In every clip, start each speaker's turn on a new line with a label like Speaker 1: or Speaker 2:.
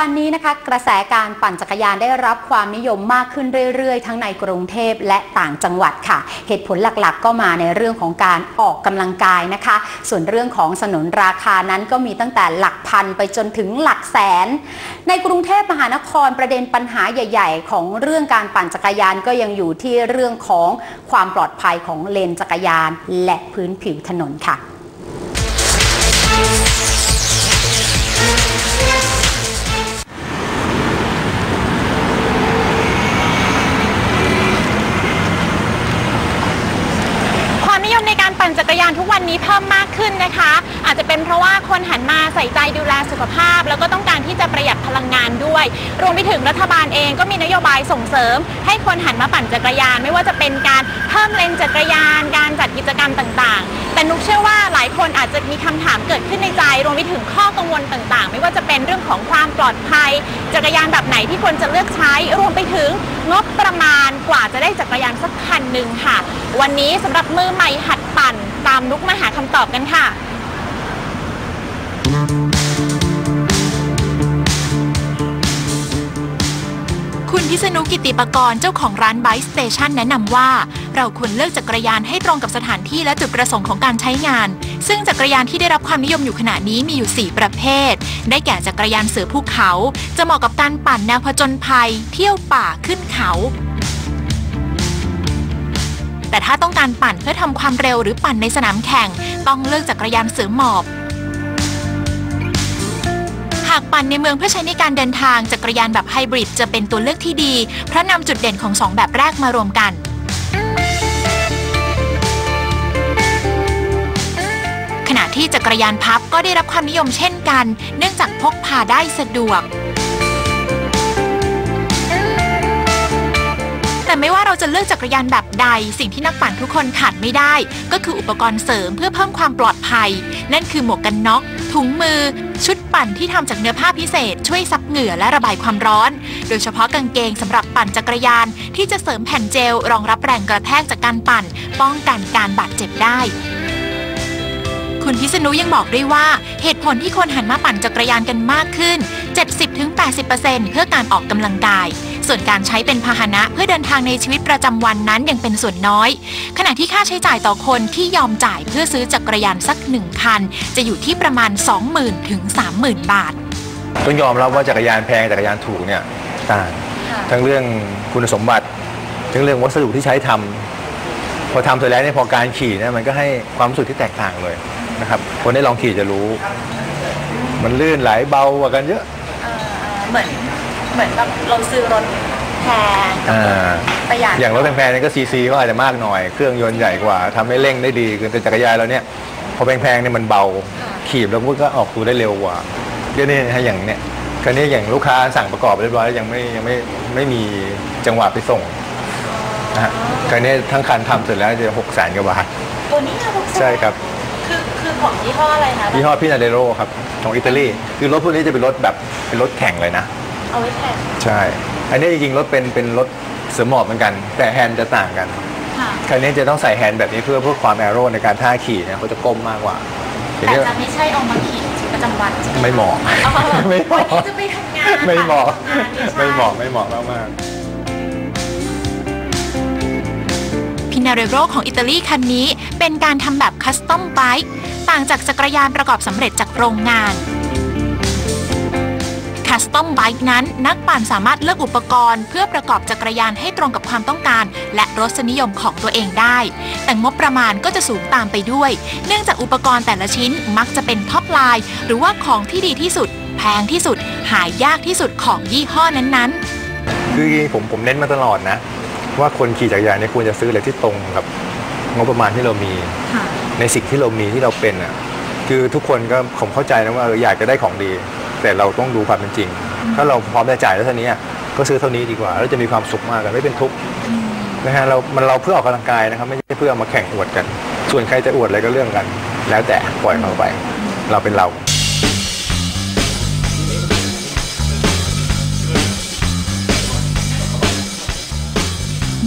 Speaker 1: ปัจจุบันนี้นะคะกระแสการปั่นจักรยานได้รับความนิยมมากขึ้นเรื่อยๆ ทั้งในกรุงเทพและต่างจังหวัดค่ะ เหตุผลหลักๆ ก็มาในเรื่องของการออกกำลังกายนะคะ ส่วนเรื่องของสนนราคานั้นก็มีตั้งแต่หลักพันไปจนถึงหลักแสน ในกรุงเทพมหานครประเด็นปัญหาใหญ่ ๆ ของเรื่องการปั่นจักรยานก็ยังอยู่ที่เรื่องของความปลอดภัยของเลนจักรยาน และพื้นผิวถนนค่ะ
Speaker 2: วันนี้เพิ่มมากขึ้นนะคะ อาจจะเป็นเพราะว่าคนหันมาใส่ใจดูแลสุขภาพ แล้วก็ต้องการที่จะประหยัดพลังงานด้วย รวมไปถึงรัฐบาลเองก็มีนโยบายส่งเสริม ให้คนหันมาปั่นจักรยาน ไม่ว่าจะเป็นการเพิ่มเลนจักรยาน การจัดกิจกรรมต่างๆ แต่นุกเชื่อว่าหลายคนอาจจะมีคำถามเกิดขึ้นในใจ รวมไปถึงข้อกังวลต่างๆ ไม่ว่าจะเป็นเรื่องของความปลอดภัย จักรยานแบบไหนที่ควรจะเลือกใช้ รวมไปถึงงบประมาณกว่าจะได้จักรยานสักคันหนึ่งค่ะ วันนี้สำหรับมือใหม่หัด ปั่น ตามนุกมาหาคำตอบกันค่ะ
Speaker 3: คุณพิษณุกิติปกรณ์เจ้าของร้าน Bike Station แนะนำว่า เราควรเลือกจักรยานให้ตรงกับสถานที่และจุดประสงค์ของการใช้งาน ซึ่งจักรยานที่ได้รับความนิยมอยู่ขณะนี้มีอยู่ 4 ประเภท ได้แก่จักรยานเสือภูเขา จะเหมาะกับการปั่นแนวผจญภัย เที่ยวป่าขึ้นเขา แต่ถ้าต้องการปั่นเพื่อทำความเร็วหรือปั่นในสนามแข่ง ต้องเลือกจักรยานเสือหมอบ หากปั่นในเมืองเพื่อใช้ในการเดินทางจักรยานแบบไฮบริดจะเป็นตัวเลือกที่ดี เพราะนำจุดเด่นของสองแบบแรกมารวมกัน ขณะที่จักรยานพับก็ได้รับความนิยมเช่นกัน เนื่องจากพกพาได้สะดวก แต่ไม่ว่าเราจะเลือกจักรยานแบบใด สิ่งที่นักปั่นทุกคนขาดไม่ได้ ก็คืออุปกรณ์เสริมเพื่อเพิ่มความปลอดภัย นั่นคือหมวกกันน็อก ถุงมือ ชุดปั่นที่ทำจากเนื้อผ้าพิเศษ ช่วยซับเหงื่อและระบายความร้อน โดยเฉพาะกางเกงสำหรับปั่นจักรยาน ที่จะเสริมแผ่นเจลรองรับแรงกระแทกจากการปั่น ป้องกันการบาดเจ็บได้คุณพิษณุยังบอกด้วยว่า เหตุผลที่คนหันมาปั่นจักรยานกันมากขึ้น 70-80%เพื่อการออกกำลังกาย ส่วนการใช้เป็นพาหนะเพื่อเดินทางในชีวิตประจำวันนั้นยังเป็นส่วนน้อย ขณะที่ค่าใช้จ่ายต่อคนที่ยอมจ่ายเพื่อซื้อจักรยานสักหนึ่งคัน จะอยู่ที่ประมาณ 20,000 ถึง 30,000 บาท
Speaker 4: ต้องยอมรับว่าจักรยานแพงจักรยานถูกเนี่ยต่างทั้งเรื่องคุณสมบัติ ทั้งเรื่องวัสดุที่ใช้ทำพอทำเสร็จแล้วเนี่ยพอการขี่เนี่ยมันก็ให้ความรู้สึกที่แตกต่างเลยนะครับ คนได้ลองขี่จะรู้ มันลื่นไหลเบากว่ากันเยอะ
Speaker 2: เหมือน เหมือนกับเราซื้อรถแพง
Speaker 4: อ่า
Speaker 2: ประหยัด
Speaker 4: อย่างรถแพงๆเนี่ยก็ซีซีก็อาจจะมากหน่อย เครื่องยนต์ใหญ่กว่าทำให้เร่งได้ดีคือแต่จักรยานเราเนี่ยพอแพงๆเนี่ยมันเบาขี่แล้วมันก็ออกตัวได้เร็วกว่าเดี๋ยวนี้นะฮะอย่างเนี้ยคราวนี้อย่างลูกค้าสั่งประกอบไปเรียบร้อยแล้วยังไม่ยังไม่ไม่มีจังหวะไปส่งนะฮะคราวนี้ทั้งคันทำเสร็จแล้วจะหกแสนกว่าบาท
Speaker 2: ตัวนี้ค่ะ
Speaker 4: ใช่ครับ
Speaker 2: คือคือของยี่ห้ออะไรคะ
Speaker 4: ยี่ห้อพินาเดโรครับ ของอิตาลี คือรถพวกนี้จะเป็นรถแบบเป็นรถแข่งเลยนะ
Speaker 2: เอาไว้แพง
Speaker 4: ใช่ อันนี้จริงๆรถเป็นเป็นรถเสริมหมอบเหมือนกัน แต่แฮนด์จะต่างกัน
Speaker 2: ค่ะ
Speaker 4: คันนี้จะต้องใส่แฮนด์แบบนี้เพื่อเพื่อความแอโรในการท่าขี่เนี่ยเขาจะก้มมากกว่าที
Speaker 2: แต่
Speaker 4: นี้
Speaker 2: จะไม่ใช่เอามาขี่ชีวิตประจำวันใช่ไหม
Speaker 4: ไม่เหมาะ
Speaker 2: เอา
Speaker 4: ไม่เหมาะ
Speaker 2: วันนี้จะไปทำงาน
Speaker 4: ไม่เหมาะ
Speaker 2: ทำงานใช่
Speaker 4: ไม่เหมาะไม่เหมาะมาก
Speaker 3: พินาเรโรของอิตาลีคันนี้เป็นการทำแบบคัสตอมไบค์ต่างจากจักรยานประกอบสำเร็จจากโรงงาน คัสตอมไบค์นั้น นักปั่นสามารถเลือกอุปกรณ์ เพื่อประกอบจักรยานให้ตรงกับความต้องการ และรสนิยมของตัวเองได้ แต่งบประมาณก็จะสูงตามไปด้วย เนื่องจากอุปกรณ์แต่ละชิ้นมักจะเป็นท็อปไลน์หรือว่าของที่ดีที่สุด แพงที่สุด หายากที่สุดของยี่ห้อนั้นๆ
Speaker 4: ๆคือผมผมเน้นมาตลอดนะ ว่าคนขี่จักรยานเนี่ยควรจะซื้ออะไรที่ตรงกับงบประมาณที่เรามี
Speaker 2: ค่ะ
Speaker 4: ในสิ่งที่เรามีที่เราเป็นอะคือทุกคนก็ผมเข้าใจนะว่าเอออยากจะได้ของดี แต่เราต้องดูความเป็นจริง ถ้าเราพร้อมจะจ่ายแล้วเท่านี้อะก็ซื้อเท่านี้ดีกว่า แล้วจะมีความสุขมากกันไม่เป็นทุกข์นะฮะเรา มันเราเพื่อออกกำลังกายนะครับ ไม่ใช่เพื่อมาแข่งอวดกัน ส่วนใครจะอวดอะไรก็เรื่องกัน แล้วแต่ปล่อยเขาไป เราเป็นเรา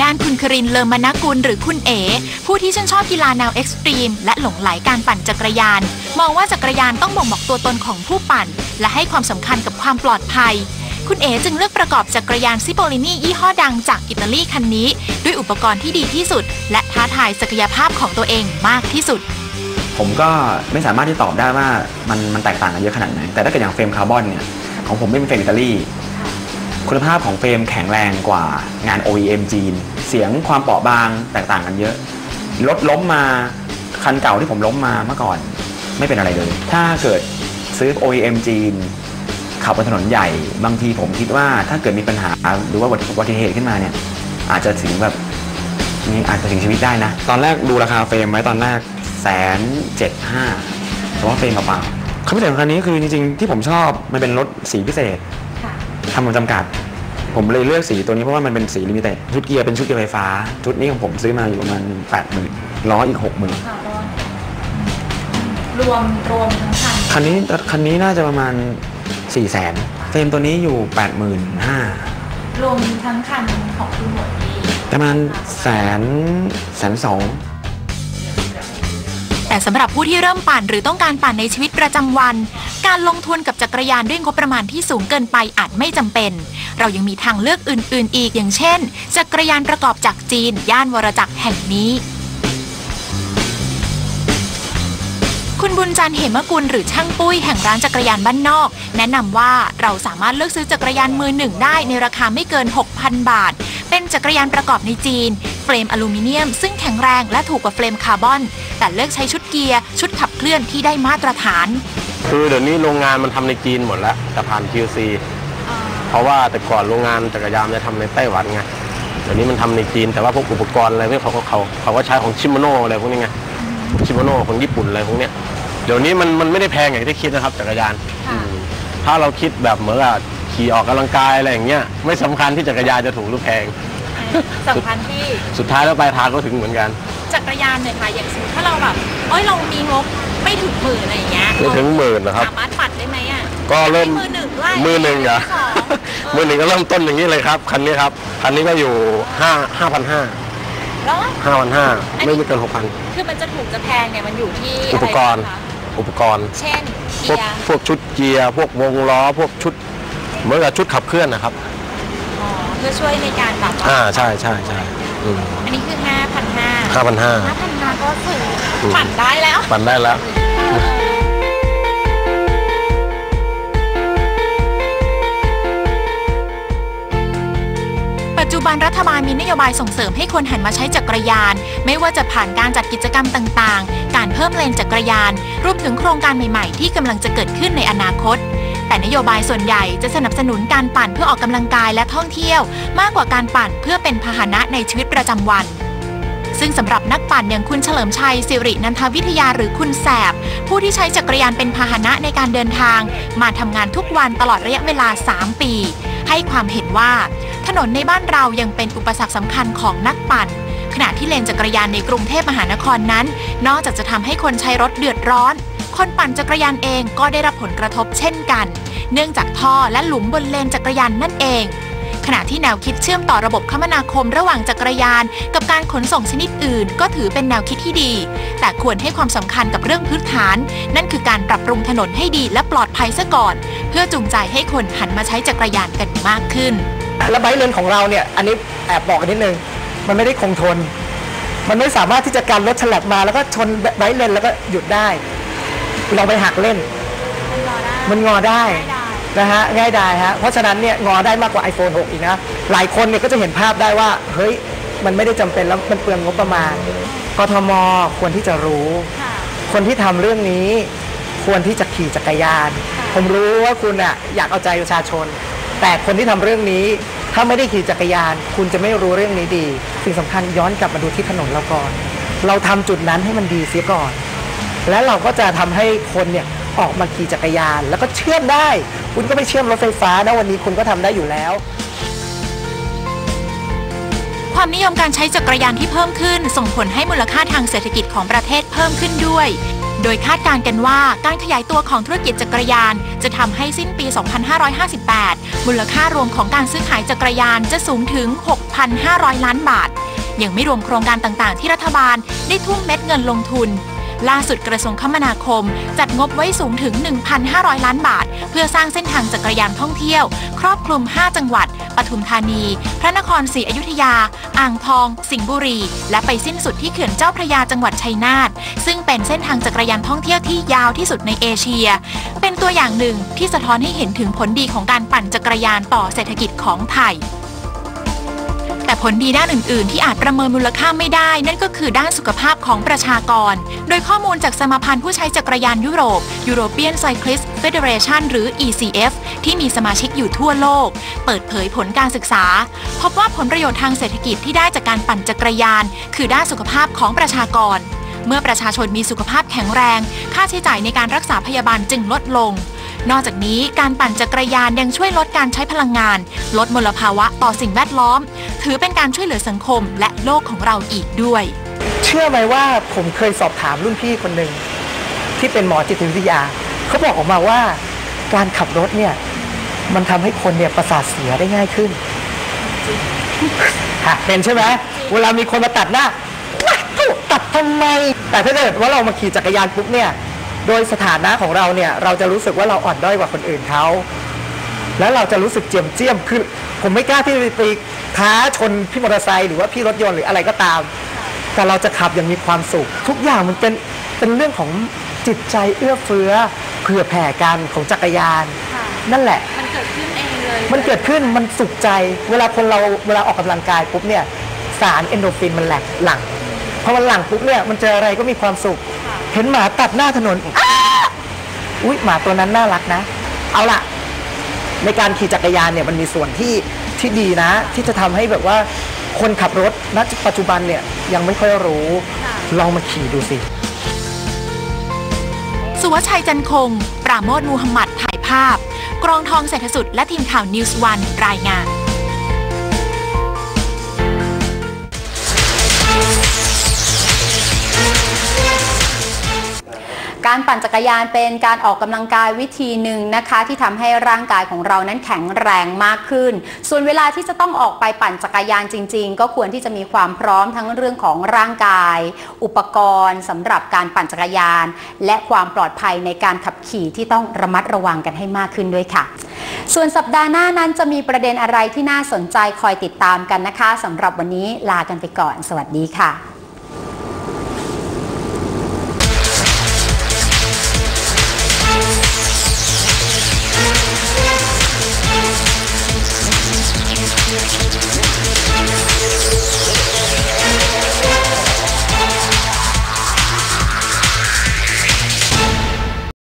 Speaker 3: ด้านคุณครินเลอมนากุลหรือคุณเอ๋ผู้ที่ชื่นชอบกีฬาแนวเอ็กซ์ตรีมและหลงไหลการปั่นจักรยาน มองว่าจักรยานต้องบ่งบอกตัวตนของผู้ปั่น และให้ความสำคัญกับความปลอดภัย คุณเอ๋จึงเลือกประกอบจักรยานซิโปลินียี่ห้อดังจากอิตาลีคันนี้ ด้วยอุปกรณ์ที่ดีที่สุด และท้าทายศักยภาพของตัวเองมากที่สุด
Speaker 5: ผมก็ไม่สามารถที่ตอบได้ว่ามันมันแตกต่างกันเยอะขนาดไหน แต่ถ้าเกิดอย่างเฟรมคาร์บอนเนี่ย ของผมไม่เป็นเฟรมอิตาลี คุณภาพของเฟรมแข็งแรงกว่างาน OEM จีน เสียงความเปราะบางแตกต่างกันเยอะ รถล้มมาคันเก่าที่ผมล้มมาเมื่อก่อนไม่เป็นอะไรเลย ถ้าเกิดซื้อ OEM จีน ขับบนถนนใหญ่ บางทีผมคิดว่าถ้าเกิดมีปัญหาหรือว่าอุบัติเหตุขึ้นมาเนี่ย อาจจะถึงแบบมีอาจจะถึงชีวิตได้นะ ตอนแรกดูราคาเฟรมไว้ตอนแรกแสนเจ็ดห้าเฉพาะเฟรมเปล่าๆควาพิเศษของคันนี้คือจริงๆที่ผมชอบมันเป็นรถสีพิเศษ ทำมาจำกัด ผมเลยเลือกสีตัวนี้เพราะว่ามันเป็นสีลิมิเต็ดชุดเกียร์เป็นชุดเกียร์ไฟฟ้า ชุดนี้ของผมซื้อมาอยู่ประมาณแปดหมื่นล้ออีกหกหมื่น
Speaker 2: รวมรวมทั้งคัน
Speaker 5: คันนี้คันนี้น่าจะประมาณ4ี่แสนเฟรมตัวนี้อยู่8 5 0 0 0
Speaker 2: รวมทั้งคันของคุณหมวดดี
Speaker 5: ประมาณแสนแสนสอง
Speaker 3: แต่สำหรับผู้ที่เริ่มปั่นหรือต้องการปั่นในชีวิตประจำวัน การลงทุนกับจักรยานด้วยงบประมาณที่สูงเกินไปอาจไม่จำเป็น เรายังมีทางเลือกอื่น ๆ อีกอย่างเช่น จักรยานประกอบจากจีน ย่านวรจักรแห่งนี้คุณบุญจันทร์เหมกุลหรือช่างปุ้ยแห่งร้านจักรยานบ้านนอก แนะนำว่าเราสามารถเลือกซื้อจักรยานมือหนึ่งได้ในราคาไม่เกิน 6,000 บาท เป็นจักรยานประกอบในจีน เฟรมอลูมิเนียม ซึ่งแข็งแรงและถูกกว่าเฟรมคาร์บอน แต่เลือกใช้ชุดเกียร์ ชุดขับเคลื่อนที่ได้มาตรฐาน
Speaker 6: คือเดี๋ยวนี้โรงงานมันทำในจีนหมดแล้วแต่ผ่าน QC เพราะว่าแต่ก่อนโรงงานจักรยานจะทำในไต้หวันไงเดี๋ยวนี้มันทำในจีนแต่ว่าพวกอุปกรณ์อะไรพวกเขาก็เขาเขาก็ใช้ของชิโมโนอะไรพวกนี้ไงชิโมโนของญี่ปุ่นอะไรพวกเนี้ยเดี๋ยวนี้มันมันไม่ได้แพงอย่างที่คิดนะครับจักรยานอืมถ้าเราคิดแบบเหมือนกับขี่ออกกำลังกายอะไรอย่างเงี้ยไม่สำคัญที่จักรยานจะถูกหรือแพง
Speaker 2: สำคัญที่
Speaker 6: สุดท้ายแล้วปลายทางก็ถึงเหมือนกัน
Speaker 2: จักรยานเนี่ยค่ะอย่างสมมติถ้าเราแบบเอ้ยเรามีงบ ไม่ถึงหมื่นอะไรอย่างเงี้ย
Speaker 6: ไม่ถึงหมื่นนะครับ
Speaker 2: สามารถปัดได้ไหมอะ
Speaker 6: ก็เริ่ม
Speaker 2: มือหนึ่งด้วย
Speaker 6: มือหนึ่งเหรอ
Speaker 2: สอง
Speaker 6: มือหนึ่งก็เริ่มต้นอย่างนี้เลยครับคันนี้ครับคันนี้ก็อยู่ห้าห้าพันห้า
Speaker 2: แล้ว
Speaker 6: ห้าพันห้าไม่ไม่เกินหกพัน
Speaker 2: คือมันจะถูกจะแพงเนี่ยมันอยู่ที่
Speaker 6: อุปกรณ์ะ
Speaker 2: ไบ้างคะ
Speaker 6: อุปกรณ์
Speaker 2: เช่น
Speaker 6: พวก
Speaker 2: เกียร์
Speaker 6: พวกชุดเกียร์พวกวงล้อ พวกชุดเหมือนกับชุดขับเคลื่อนนะครับ
Speaker 2: อ๋อเพื่อช่วยในการแบบว่า
Speaker 6: อ่าใช่ใช่ใช่อืม
Speaker 2: อันนี้คือ5,500
Speaker 6: ห้าพันห้า
Speaker 2: 5,500ก็คืออ
Speaker 6: ม
Speaker 2: ปั่นได้แล้ว
Speaker 6: ปั่นได้แล้ว
Speaker 3: ปัจจุบันรัฐบาลมีนโยบายส่งเสริมให้คนหันมาใช้จักรยาน ไม่ว่าจะผ่านการจัดกิจกรรมต่างๆ การเพิ่มเลนจักรยาน รวมถึงโครงการใหม่ๆ ที่กำลังจะเกิดขึ้นในอนาคตแต่นโยบายส่วนใหญ่จะสนับสนุนการปั่นเพื่อออกกำลังกายและท่องเที่ยว มากกว่าการปั่นเพื่อเป็นพาหนะในชีวิตประจำวัน ซึ่งสำหรับนักปั่นอย่างคุณเฉลิมชัยสิรินันทวิทยาหรือคุณแสบ ผู้ที่ใช้จักรยานเป็นพาหนะในการเดินทาง มาทำงานทุกวันตลอดระยะเวลา 3 ปี ให้ความเห็นว่า ถนนในบ้านเรายังเป็นอุปสรรคสำคัญของนักปั่นขณะที่เลนจักรยานในกรุงเทพมหานครนั้น นอกจากจะทำให้คนใช้รถเดือดร้อน คนปั่นจักรยานเองก็ได้รับผลกระทบเช่นกัน เนื่องจากท่อและหลุมบนเลนจักรยานนั่นเอง ขณะที่แนวคิดเชื่อมต่อระบบคมนาคมระหว่างจักรยาน กับการขนส่งชนิดอื่น ก็ถือเป็นแนวคิดที่ดี แต่ควรให้ความสำคัญกับเรื่องพื้นฐาน นั่นคือการปรับปรุงถนนให้ดีและปลอดภัยซะก่อน เพื่อจูงใจให้คนหันมาใช้จักรยานกันมากขึ้น
Speaker 7: และไบค์เลนของเราเนี่ยอันนี้แอบบอกกันนิดนึงมันไม่ได้คงทน มันไม่สามารถที่จะการรถฉลับมาแล้วก็ชนไบค์เลนแล้วก็หยุดได้ เราไปหักเล่น มันงอได้ นะฮะง่ายดายฮะเพราะฉะนั้นเนี่ยงอได้มากกว่า iPhone 6 อีกนะ หลายคนเนี่ยก็จะเห็นภาพได้ว่า เฮ้ย มันไม่ได้จำเป็นแล้วมันเปลืองงบประมาณกทมควรที่จะรู้ คนที่ทำเรื่องนี้ควรที่จะขี่จักรยาน ผมรู้ว่าคุณอะอยากเอาใจประชาชน แต่คนที่ทำเรื่องนี้ถ้าไม่ได้ขี่จักรยาน คุณจะไม่รู้เรื่องนี้ดี สิ่งสำคัญย้อนกลับมาดูที่ถนนเราก่อน เราทำจุดนั้นให้มันดีเสียก่อน และเราก็จะทำให้คนเนี่ยออกมาขี่จักรยาน แล้วก็เชื่อมได้ คุณก็ไม่เชื่อมรถไฟฟ้านะวันนี้คุณก็ทำได้อยู่แล้ว
Speaker 3: ความนิยมการใช้จักรยานที่เพิ่มขึ้น ส่งผลให้มูลค่าทางเศรษฐกิจของประเทศเพิ่มขึ้นด้วย โดยคาดการณ์กันว่าการขยายตัวของธุรกิจจักรยาน จะทำให้สิ้นปี 2558 มูลค่ารวมของการซื้อขายจักรยานจะสูงถึง 6,500 ล้านบาทยังไม่รวมโครงการต่างๆ ที่รัฐบาลได้ทุ่มเม็ดเงินลงทุน ล่าสุดกระทรวงคมนาคม จัดงบไว้สูงถึง 1,500 ล้านบาท เพื่อสร้างเส้นทางจักรยานท่องเที่ยว ครอบคลุม 5 จังหวัด ปทุมธานี พระนครศรีอยุธยา อ่างทอง สิงห์บุรี และไปสิ้นสุดที่เขื่อนเจ้าพระยาจังหวัดชัยนาท ซึ่งเป็นเส้นทางจักรยานท่องเที่ยวที่ยาวที่สุดในเอเชีย เป็นตัวอย่างหนึ่งที่สะท้อนให้เห็นถึงผลดีของการปั่นจักรยานต่อเศรษฐกิจของไทย แต่ผลดีด้านอื่น ๆ ที่อาจประเมินมูลค่าไม่ได้ นั่นก็คือด้านสุขภาพของประชากร โดยข้อมูลจากสมาพันธ์ผู้ใช้จักรยานยุโรป European Cyclist Federation หรือ ECF ที่มีสมาชิกอยู่ทั่วโลก เปิดเผยผลการศึกษา พบว่าผลประโยชน์ทางเศรษฐกิจที่ได้จากการปั่นจักรยาน คือด้านสุขภาพของประชากร เมื่อประชาชนมีสุขภาพแข็งแรง ค่าใช้จ่ายในการรักษาพยาบาลจึงลดลง นอกจากนี้การปั่นจักรยานยังช่วยลดการใช้พลังงาน ลดมลภาวะต่อสิ่งแวดล้อม ถือเป็นการช่วยเหลือสังคมและโลกของเราอีกด้วย
Speaker 7: เชื่อไหมว่าผมเคยสอบถามรุ่นพี่คนหนึ่งที่เป็นหมอจิตวิทยา เขาบอกออกมาว่าการขับรถเนี่ยมันทำให้คนเนี่ยประสาทเสียได้ง่ายขึ้นฮะเป็นใช่ไหมเวลามีคนมาตัดหน้าตัดทำไม แต่ถ้าเกิดว่าเรามาขี่จักรยานปุ๊บเนี่ย โดยสถานะของเราเนี่ยเราจะรู้สึกว่าเราอ่อนด้อยกว่าคนอื่นเขาแล้วเราจะรู้สึกเจียมเจียมคือผมไม่กล้าที่จะไปท้าชนพี่มอเตอร์ไซค์หรือว่าพี่รถยนต์หรืออะไรก็ตาม แต่เราจะขับอย่างมีความสุข ทุกอย่างมันเป็นเป็นเรื่องของจิตใจเอื้อเฟื้อเผื่อแผ่กันของจักรยาน นั่นแหละ มันเกิดขึ้นเองเลยมันเกิดขึ้นมันสุขใจ เวลาคนเราเวลาออกกำลังกายปุ๊บเนี่ยสารเอนโดรฟินมันแหลกหลั่งพอมันหลั่งปุ๊บเนี่ยมันเจออะไรก็มีความสุข เห็นหมาตัดหน้าถนนอ้าอุ้ยหมาตัวนั้นน่ารักนะ เอาล่ะ ในการขี่จักรยานเนี่ยมันมีส่วนที่ที่ดีนะ ที่จะทำให้แบบว่าคนขับรถณปัจจุบันเนี่ยยังไม่ค่อยรู้ ลองมาขี่ดูสิ
Speaker 3: สุวชัยจันคง ปราโมทมูฮัมหมัดถ่ายภาพ กรองทองเศรษฐสุดและทีมข่าวนิวส์วันรายงาน
Speaker 1: การปั่นจักรยานเป็นการออกกำลังกายวิธีหนึ่งนะคะ ที่ทำให้ร่างกายของเรานั้นแข็งแรงมากขึ้น ส่วนเวลาที่จะต้องออกไปปั่นจักรยานจริง ๆ ก็ควรที่จะมีความพร้อมทั้งเรื่องของร่างกาย อุปกรณ์สำหรับการปั่นจักรยาน และความปลอดภัยในการขับขี่ที่ต้องระมัดระวังกันให้มากขึ้นด้วยค่ะ ส่วนสัปดาห์หน้านั้นจะมีประเด็นอะไรที่น่าสนใจคอยติดตามกันนะคะสำหรับวันนี้ลากันไปก่อน สวัสดีค่ะ Yeah.